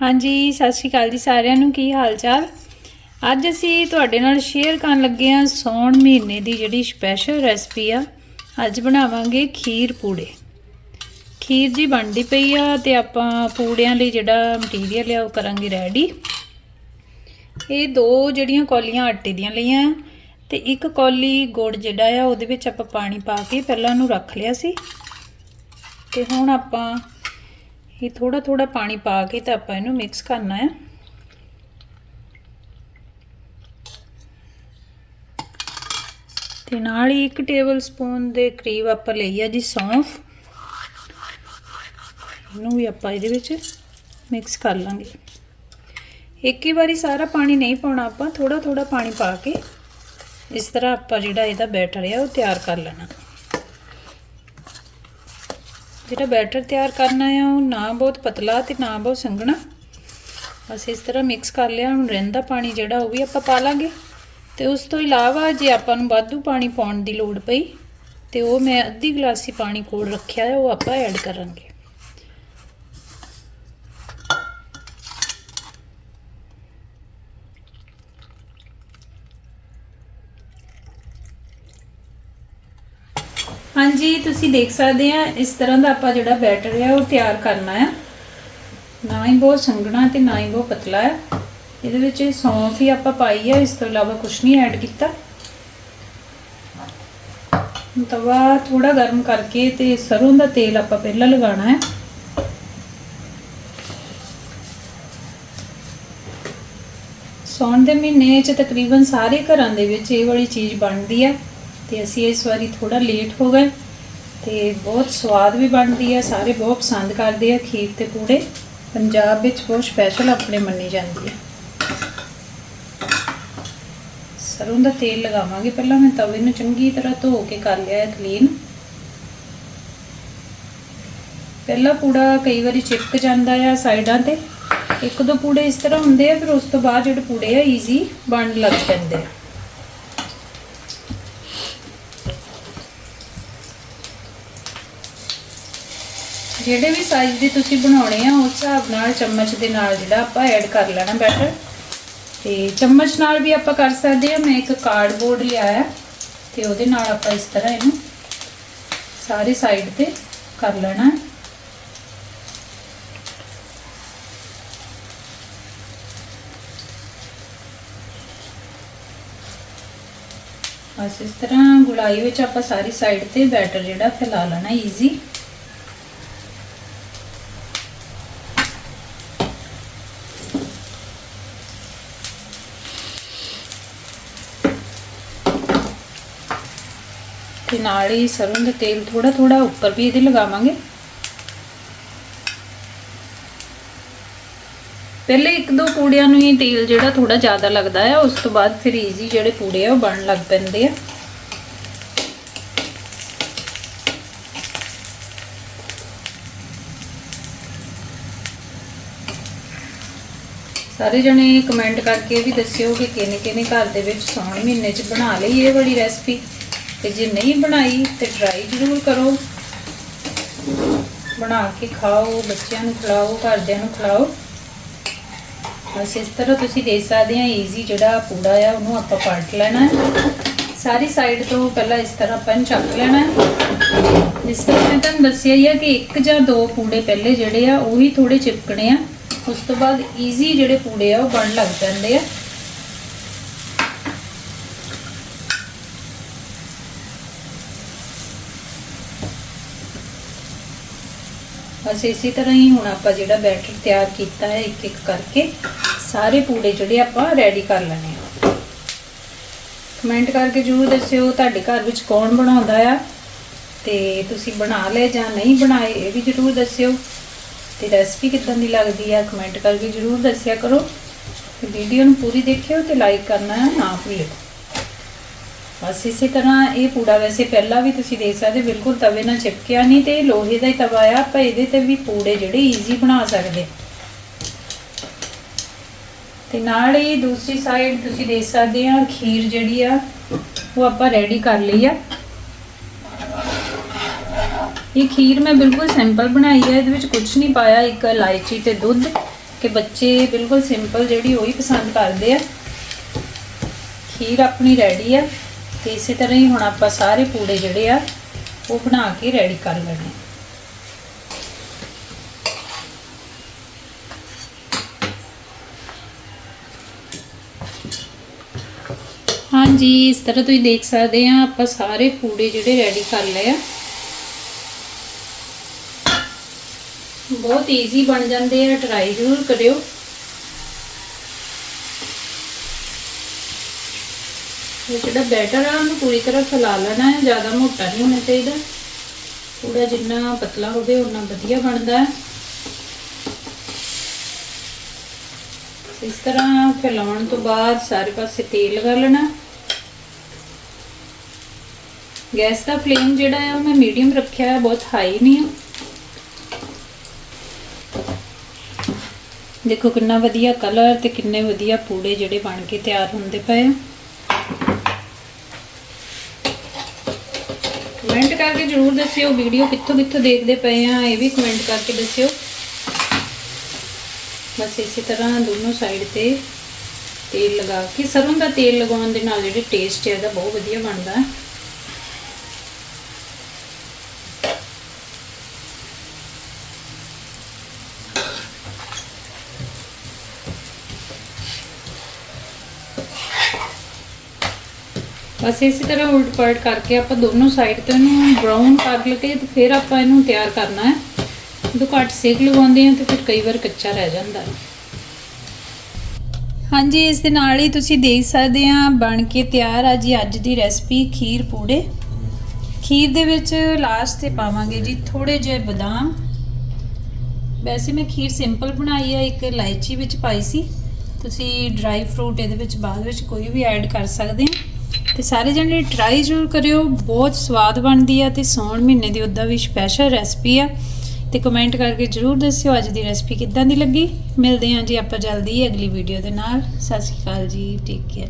ਹਾਂਜੀ, ਸਤਿ ਸ਼੍ਰੀ ਅਕਾਲ ਜੀ ਸਾਰਿਆਂ ਨੂੰ। ਕੀ ਹਾਲ ਚਾਲ ਅੱਜ ਅਸੀਂ ਤੁਹਾਡੇ ਨਾਲ ਸ਼ੇਅਰ ਕਰਨ ਲੱਗੇ ਹਾਂ ਸੌਣ ਮਹੀਨੇ ਦੀ ਜਿਹੜੀ ਸਪੈਸ਼ਲ ਰੈਸਪੀ ਆ। ਅੱਜ ਬਣਾਵਾਂਗੇ ਖੀਰ ਪੂੜੇ। ਖੀਰ ਜੀ ਬਣਦੀ ਪਈ ਆ ਤੇ ਆਪਾਂ ਪੂੜਿਆਂ ਲਈ ਜਿਹੜਾ ਮਟੀਰੀਅਲ ਆ ਉਹ ਕਰਾਂਗੇ ਰੈਡੀ ਇਹ ਦੋ ਜਿਹੜੀਆਂ ਕੌਲੀਆਂ ਆਟੇ ਦੀਆਂ ਲਈਆਂ ਆ ਤੇ ਇੱਕ ਕੌਲੀ ਗੁੜ ਜਿਹੜਾ ਆ, ਉਹਦੇ ਵਿੱਚ ਆਪਾਂ ਪਾਣੀ ਪਾ ਕੇ ਪਹਿਲਾਂ ਉਹਨੂੰ ਰੱਖ ਲਿਆ ਸੀ। ਤੇ ਹੁਣ ਆਪਾਂ ਇਹ ਥੋੜਾ ਥੋੜਾ ਪਾਣੀ ਪਾ ਕੇ ਤਾਂ ਆਪਾਂ ਇਹਨੂੰ ਮਿਕਸ ਕਰਨਾ ਹੈ। ਤੇ ਨਾਲ ਹੀ 1 ਟੇਬਲ ਸਪੂਨ ਦੇ ਕਰੀਬ ਆਪਾਂ ਲਈ ਆ ਜੀ ਸੌਂਫ। ਇਹਨੂੰ ਵੀ ਆਪਾਂ ਇਹਦੇ ਵਿੱਚ ਮਿਕਸ ਕਰ ਲਾਂਗੇ। ਇੱਕ ਹੀ ਵਾਰੀ ਸਾਰਾ ਪਾਣੀ ਨਹੀਂ ਪਾਉਣਾ ਆਪਾਂ ਥੋੜਾ ਥੋੜਾ ਪਾਣੀ ਪਾ ਕੇ ਇਸ ਤਰ੍ਹਾਂ ਆਪਾਂ ਜਿਹੜਾ ਇਹਦਾ ਬੈਟਰ ਆ ਉਹ ਤਿਆਰ ਕਰ ਲੈਣਾ। ਜਿਹੜਾ ਬੈਟਰ ਤਿਆਰ ਕਰਨਾ ਆ, ਉਹ ਨਾ ਬਹੁਤ ਪਤਲਾ ਤੇ ਨਾ ਬਹੁਤ ਸੰਘਣਾ। ਬਸ ਇਸ ਤਰ੍ਹਾਂ ਮਿਕਸ ਕਰ ਲਿਆ, ਹੁਣ ਰਹਿੰਦਾ ਪਾਣੀ ਜਿਹੜਾ ਉਹ ਵੀ ਆਪਾਂ ਪਾ ਲਾਂਗੇ। ਤੇ ਉਸ ਤੋਂ ਇਲਾਵਾ ਜੇ ਆਪਾਂ ਨੂੰ ਵਾਧੂ ਪਾਣੀ ਪਾਉਣ ਦੀ ਲੋੜ ਪਈ, ਤੇ ਉਹ ਮੈਂ ਅੱਧੀ ਗਲਾਸੀ ਪਾਣੀ ਕੋਲ ਰੱਖਿਆ ਹੈ ਉਹ ਆਪਾਂ ਐਡ ਕਰਾਂਗੇ। ਹਾਂਜੀ, ਤੁਸੀਂ ਦੇਖ ਸਕਦੇ ਆ, ਇਸ ਤਰ੍ਹਾਂ ਦਾ ਆਪਾਂ ਜਿਹੜਾ ਬੈਟਰ ਆ ਉਹ ਤਿਆਰ ਕਰਨਾ ਆ। ਨਾ ਹੀ ਬਹੁਤ ਸੰਘਣਾ ਤੇ ਨਾ ਹੀ ਬਹੁਤ ਪਤਲਾ ਹੈ ਇਹਦੇ ਵਿੱਚ ਸੌਂਫ ਹੀ ਆਪਾਂ ਪਾਈ ਹੈ ਇਸ ਤੋਂ ਇਲਾਵਾ ਕੁਝ ਨਹੀਂ ਐਡ ਕੀਤਾ। ਤਵਾ ਥੋੜਾ ਗਰਮ ਕਰਕੇ ਤੇ ਸਰੋਂ ਦਾ ਤੇਲ ਆਪਾਂ ਪਹਿਲਾਂ ਲਗਾਉਣਾ ਹੈ ਸੌਣ ਦੇ ਮਹੀਨੇ 'ਚ ਤਕਰੀਬਨ ਸਾਰੇ ਘਰਾਂ ਦੇ ਵਿੱਚ ਇਹ ਵਾਲੀ ਚੀਜ਼ ਬਣਦੀ ਹੈ ਤੇ ਅਸੀਂ ਇਸ ਵਾਰੀ ਥੋੜਾ ਲੇਟ ਹੋ ਗਏ ਤੇ ਬਹੁਤ ਸਵਾਦ ਵੀ ਬਣਦੀ ਹੈ ਸਾਰੇ ਬਹੁਤ ਪਸੰਦ ਕਰਦੇ ਆ ਖੀਰ ਤੇ ਪੂੜੇ। ਪੰਜਾਬ ਵਿੱਚ ਬਹੁਤ ਸਪੈਸ਼ਲ ਆਪਣੇ ਮੰਨੀ ਜਾਂਦੀ ਹੈ ਸਰੋਂ ਦਾ ਤੇਲ ਲਗਾਵਾਂਗੇ ਪਹਿਲਾਂ, ਮੈਂ ਤਵੇ ਨੂੰ ਚੰਗੀ ਤਰ੍ਹਾਂ ਧੋ ਕੇ ਕਰ ਲਿਆ ਹੈ ਕਲੀਨ ਪਹਿਲਾ ਪੂੜਾ ਕਈ ਵਾਰੀ ਚਿਪਕ ਜਾਂਦਾ ਆ ਸਾਈਡਾਂ ਤੇ। ਇੱਕ ਦੋ ਪੂੜੇ ਇਸ ਤਰ੍ਹਾਂ ਹੁੰਦੇ ਆ, ਫਿਰ ਉਸ ਤੋਂ ਬਾਅਦ ਜਿਹੜੇ ਪੂੜੇ ਆ ਈਜ਼ੀ ਬਣਨ ਲੱਗ ਪੈਂਦੇ ਆ। ਜਿਹੜੇ ਵੀ ਸਾਈਜ਼ ਦੇ ਤੁਸੀਂ ਬਣਾਉਣੇ ਆ, ਉਸ ਹਿਸਾਬ ਨਾਲ ਚਮਚ ਦੇ ਨਾਲ ਜਿਹੜਾ ਆਪਾਂ ਐਡ ਕਰ ਲੈਣਾ ਬੈਟਰ ਤੇ ਚਮਚ ਨਾਲ ਵੀ ਆਪਾਂ ਕਰ ਸਕਦੇ ਆ, ਮੈਂ ਇੱਕ ਕਾਰਡਬੋਰਡ ਲਿਆਇਆ ਤੇ ਉਹਦੇ ਨਾਲ ਆਪਾਂ ਇਸ ਤਰ੍ਹਾਂ ਇਹਨੂੰ ਸਾਰੇ ਸਾਈਡ ਤੇ ਕਰ ਲੈਣਾ ਬਸ ਇਸ ਤਰ੍ਹਾਂ ਗੁਲਾਈ ਵਿੱਚ ਆਪਾਂ ਸਾਰੀ ਸਾਈਡ ਤੇ ਬੈਟਰ ਜਿਹੜਾ ਫੈਲਾ ਲੈਣਾ ਈਜ਼ੀ ਤੇ ਨਾਲ ਹੀ ਸਰੋਂ ਦਾ ਤੇਲ ਥੋੜਾ ਥੋੜਾ ਉੱਪਰ ਵੀ ਇਹਦੇ ਲਗਾਵਾਂਗੇ। ਪਹਿਲੇ ਇੱਕ ਦੋ ਪੂੜਿਆਂ ਨੂੰ ਹੀ ਤੇਲ ਜਿਹੜਾ ਥੋੜਾ ਜ਼ਿਆਦਾ ਲੱਗਦਾ ਹੈ ਉਸ ਤੋਂ ਬਾਅਦ ਫਿਰ ਈਜ਼ੀ ਜਿਹੜੇ ਪੂੜੇ ਆ ਉਹ ਬਣਨ ਲੱਗ ਪੈਂਦੇ ਆ। ਸਾਰੇ ਜਣੇ ਕਮੈਂਟ ਕਰਕੇ ਵੀ ਦੱਸਿਓ ਕਿ ਕਿਨੇ ਕਿਨੇ ਘਰ ਦੇ ਵਿੱਚ ਸੌਣ ਮਹੀਨੇ 'ਚ ਬਣਾ ਲਈ ਇਹ ਬੜੀ ਰੈਸਪੀ ਤੇ ਜੇ ਨਹੀਂ ਬਣਾਈ ਤੇ ਟਰਾਈ ਜ਼ਰੂਰ ਕਰੋ। ਬਣਾ ਕੇ ਖਾਓ, ਬੱਚਿਆਂ ਨੂੰ ਖਿਲਾਓ, ਘਰਦਿਆਂ ਨੂੰ ਖਿਲਾਓ। ਬਸ ਇਸ ਤਰ੍ਹਾਂ ਤੁਸੀਂ ਦੇਖ ਸਕਦੇ ਆ ਈਜ਼ੀ ਜਿਹੜਾ ਪੂੜਾ ਆ, ਉਹਨੂੰ ਆਪਾਂ ਪਲਟ ਲੈਣਾ ਹੈ। ਸਾਰੀ ਸਾਈਡ ਤੋਂ ਪਹਿਲਾਂ ਇਸ ਤਰ੍ਹਾਂ ਆਪਾਂ ਚੱਕ ਲੈਣਾ ਹੈ। ਜਿਸ ਤਰ੍ਹਾਂ ਮੈਂ ਤੁਹਾਨੂੰ ਦੱਸਿਆ ਹੀ ਆ ਕਿ ਇੱਕ ਜਾਂ ਦੋ ਪੂੜੇ ਪਹਿਲੇ ਜਿਹੜੇ ਆ, ਉਹੀ ਥੋੜੇ ਚਿਪਕਣੇ ਆ। ਉਸ ਤੋਂ ਬਾਅਦ ਈਜ਼ੀ ਜਿਹੜੇ ਪੂੜੇ ਆ, ਉਹ ਬਣ ਲੱਗ ਜਾਂਦੇ ਆ। ਬਸ ਇਸੇ ਤਰ੍ਹਾਂ ਹੀ ਹੁਣ ਆਪਾਂ ਜਿਹੜਾ ਬੈਟਰ ਤਿਆਰ ਕੀਤਾ ਹੈ ਇੱਕ ਇੱਕ ਕਰਕੇ, ਸਾਰੇ ਪੂੜੇ ਜਿਹੜੇ ਆਪਾਂ ਰੈਡੀ ਕਰ ਲੈਣੇ ਆ। ਕਮੈਂਟ ਕਰਕੇ ਜਰੂਰ ਦੱਸਿਓ ਤੁਹਾਡੇ ਘਰ ਵਿੱਚ ਕੌਣ ਬਣਾਉਂਦਾ ਆ, ਤੇ ਤੁਸੀਂ ਬਣਾ ਲਏ ਜਾਂ ਨਹੀਂ ਬਣਾਏ ਇਹ ਵੀ ਜਰੂਰ ਦੱਸਿਓ। ਤੇ ਰੈਸਪੀ ਕਿਦਾਂ ਦੀ ਲੱਗਦੀ ਆ ਕਮੈਂਟ ਕਰਕੇ ਜਰੂਰ ਦੱਸਿਆ ਕਰੋ। ਤੇ ਵੀਡੀਓ ਨੂੰ ਪੂਰੀ ਦੇਖਿਓ ਤੇ ਲਾਈਕ ਕਰਨਾ ਨਾ ਭੁੱਲਿਓ। ਬਸ ਇਸੇ ਤਰ੍ਹਾਂ ਇਹ ਪੂੜਾ ਵੈਸੇ ਪਹਿਲਾਂ ਵੀ ਤੁਸੀਂ ਦੇਖ ਸਕਦੇ ਬਿਲਕੁਲ ਤਵੇ ਨਾਲ ਚਿਪਕਿਆ ਨਹੀਂ ਤੇ ਲੋਹੇ ਦਾ ਹੀ ਤਵਾ ਆ, ਆਪਾਂ ਇਹਦੇ ਤੇ ਵੀ ਪੂੜੇ ਜਿਹੜੇ ਈਜ਼ੀ ਬਣਾ ਸਕਦੇ। ਤੇ ਨਾਲ ਹੀ ਦੂਸਰੀ ਸਾਈਡ ਤੁਸੀਂ ਦੇਖ ਸਕਦੇ ਆ, ਖੀਰ ਜਿਹੜੀ ਆ, ਉਹ ਆਪਾਂ ਰੈਡੀ ਕਰ ਲਈ ਆ। ਇਹ ਖੀਰ ਮੈਂ ਬਿਲਕੁਲ ਸਿੰਪਲ ਬਣਾਈ ਹੈ ਇਹਦੇ ਵਿੱਚ ਕੁਝ ਨਹੀਂ ਪਾਇਆ, ਇੱਕ ਇਲਾਇਚੀ ਤੇ ਦੁੱਧ, ਕਿ ਬੱਚੇ ਬਿਲਕੁਲ ਸਿੰਪਲ ਜਿਹੜੀ ਉਹੀ ਪਸੰਦ ਕਰਦੇ ਆ। ਖੀਰ ਆਪਣੀ ਰੈਡੀ ਆ। ਤੇ ਇਸੇ ਤਰ੍ਹਾਂ ਹੀ ਹੁਣ ਆਪਾਂ ਸਾਰੇ ਪੂੜੇ ਜਿਹੜੇ ਆ, ਉਹ ਬਣਾ ਕੇ ਰੈਡੀ ਕਰ ਲੈਣੇ ਹਾਂਜੀ, ਇਸ ਤਰ੍ਹਾਂ ਤੁਸੀਂ ਦੇਖ ਸਕਦੇ ਆ ਆਪਾਂ ਸਾਰੇ ਪੂੜੇ ਜਿਹੜੇ ਰੈਡੀ ਕਰ ਲਏ ਆ। ਬਹੁਤ ਈਜ਼ੀ ਬਣ ਜਾਂਦੇ ਆ ਟਰਾਈ ਜ਼ਰੂਰ ਕਰਿਓ। ਇਹ ਜਿਹੜਾ ਬੈਟਰ ਆ, ਉਹਨੂੰ ਪੂਰੀ ਤਰ੍ਹਾਂ ਫੈਲਾ ਲੈਣਾ ਹੈ, ਜ਼ਿਆਦਾ ਮੋਟਾ ਨਹੀਂ ਹੋਣਾ ਚਾਹੀਦਾ। ਪੂਰਾ ਜਿੰਨਾ ਪਤਲਾ ਹੋਵੇ ਉਨਾ ਵਧੀਆ ਬਣਦਾ ਹੈ। ਇਸ ਤਰ੍ਹਾਂ ਫੈਲਾਉਣ ਤੋਂ ਬਾਅਦ ਸਾਰੇ ਪਾਸੇ ਤੇਲ ਲਗਾ ਲੈਣਾ। ਗੈਸ ਦਾ ਫਲੇਮ ਜਿਹੜਾ ਹੈ, ਉਹ ਮੈਂ ਮੀਡੀਅਮ ਰੱਖਿਆ ਹੈ, ਬਹੁਤ ਹਾਈ ਨਹੀਂ ਹੈ। ਦੇਖੋ ਕਿੰਨਾ ਵਧੀਆ ਕਲਰ ਤੇ ਕਿੰਨੇ ਵਧੀਆ ਪੂੜੇ ਜਿਹੜੇ ਬਣ ਕੇ ਤਿਆਰ ਹੁੰਦੇ ਪਏ ਆ। ਕਮੈਂਟ ਕਰਕੇ ਜਰੂਰ ਦੱਸਿਓ ਵੀਡੀਓ ਕਿੱਥੋਂ ਕਿੱਥੋਂ ਦੇਖਦੇ ਪਏ ਆ, ਇਹ ਵੀ ਕਮੈਂਟ ਕਰਕੇ ਦੱਸਿਓ। ਬਸ ਇਸੇ ਤਰ੍ਹਾਂ ਦੋਨੋਂ ਸਾਈਡ ਤੇ ਤੇਲ ਲਗਾ ਕੇ ਸਰੋਂ ਦਾ ਤੇਲ ਲਗਾਉਣ ਦੇ ਨਾਲ ਜਿਹੜੇ ਟੇਸਟ ਹੈ ਇਹਦਾ ਬਹੁਤ ਵਧੀਆ ਬਣਦਾ। ਹੈ ਬਸ ਇਸੇ ਤਰ੍ਹਾਂ ਉਲਟ ਪਲਟ ਕਰਕੇ ਆਪਾਂ ਦੋਨੋਂ ਸਾਈਡ ਤੋਂ ਇਹਨੂੰ ਬਰਾਊਨ ਕਰ ਲਕੇ ਤੇ ਫਿਰ ਆਪਾਂ ਇਹਨੂੰ ਤਿਆਰ ਕਰਨਾ ਹੈ। ਜਦੋਂ ਘੱਟ ਸੇਕ ਲਗਾਉਂਦੇ ਹਾਂ ਤੇ ਫਿਰ ਕਈ ਵਾਰ ਕੱਚਾ ਰਹਿ ਜਾਂਦਾ ਹੈ। ਹਾਂਜੀ, ਇਸ ਦੇ ਨਾਲ ਹੀ ਤੁਸੀਂ ਦੇਖ ਸਕਦੇ ਆ ਬਣ ਕੇ ਤਿਆਰ ਆ ਜੀ ਅੱਜ ਦੀ ਰੈਸਪੀ ਖੀਰ ਪੂੜੇ। ਖੀਰ ਦੇ ਵਿੱਚ ਲਾਸਟ ਤੇ ਪਾਵਾਂਗੇ ਜੀ ਥੋੜੇ ਜਿਹੇ ਬਦਾਮ। ਵੈਸੇ ਮੈਂ ਖੀਰ ਸਿੰਪਲ ਬਣਾਈ ਆ, ਇੱਕ ਇਲਾਇਚੀ ਵਿੱਚ ਪਾਈ ਸੀ। ਤੁਸੀਂ ਡਰਾਈ ਫਰੂਟ ਇਹਦੇ ਵਿੱਚ ਬਾਅਦ ਵਿੱਚ ਕੋਈ ਵੀ ਐਡ ਕਰ ਸਕਦੇ ਆ ਤੇ ਸਾਰੇ ਜਣੇ ਟਰਾਈ ਜ਼ਰੂਰ ਕਰਿਓ, ਬਹੁਤ ਸਵਾਦ ਬਣਦੀ ਆ ਤੇ ਸੌਣ ਮਹੀਨੇ ਦੀ ਉਹਦਾ ਵੀ ਸਪੈਸ਼ਲ ਰੈਸਪੀ ਆ। ਤੇ ਕਮੈਂਟ ਕਰਕੇ ਜ਼ਰੂਰ ਦੱਸਿਓ ਅੱਜ ਦੀ ਰੈਸਪੀ ਕਿੱਦਾਂ ਦੀ ਲੱਗੀ। ਮਿਲਦੇ ਹਾਂ ਜੀ ਆਪਾਂ ਜਲਦੀ ਅਗਲੀ ਵੀਡੀਓ ਦੇ ਨਾਲ। ਸਤਿ ਸ਼੍ਰੀ ਅਕਾਲ ਜੀ ਟੇਕ ਕੇਅਰ